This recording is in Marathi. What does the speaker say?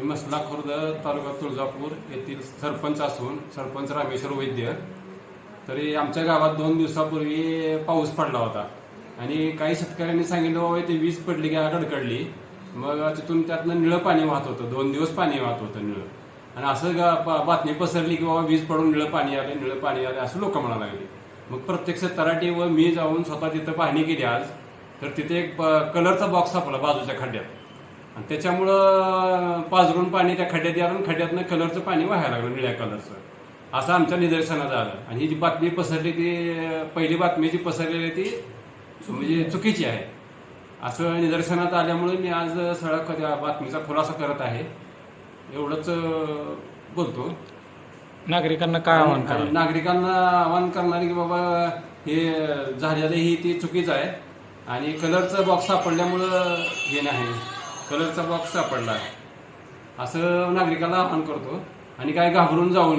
मी मसला खुर्द तालुका तुळजापूर येथील सरपंच असून सरपंच रामेश्वर वैद्य. तरी आमच्या गावात दोन दिवसापूर्वी पाऊस पडला होता. आणि काही शेतकऱ्यांनी सांगितलं बाबा ते वीज पडली की अडकडली. मग तिथून त्यातनं निळं पाणी वाहत होतं. दोन दिवस पाणी वाहत होतं निळं. आणि असं बातमी पसरली की बाबा वीज पडून निळं पाणी आले निळं पाणी आले असं लोक म्हणायला लागले. मग प्रत्यक्ष तराटी व मी जाऊन स्वतः तिथं पाहणी केली आज. तर तिथे एक कलरचा बॉक्स सापडला बाजूच्या खड्ड्यात. आणि त्याच्यामुळं पाझरून पाणी त्या खड्ड्यात आणि खड्ड्यातनं कलरचं पाणी व्हायला लागलं निळ्या कलरचं. असं आमच्या निदर्शनात आलं. आणि ही जी बातमी पसरली ती पहिली बातमी जी पसरलेली ती म्हणजे चुकीची आहे. असं निदर्शनात आल्यामुळे मी आज त्या बातमीचा खुलासा करत आहे. एवढंच बोलतो. नागरिकांना काय आवाहन कराल? नागरिकांना आवाहन करणारे की बाबा हे झालेलं ही ती चुकीचं आहे. आणि कलरचा बॉक्स सापडल्यामुळं हे नाही. कलरचा बॉक्स सापडला. आहे असं नागरिकाला आवाहन करतो. आणि काय घाबरून जाऊ नये.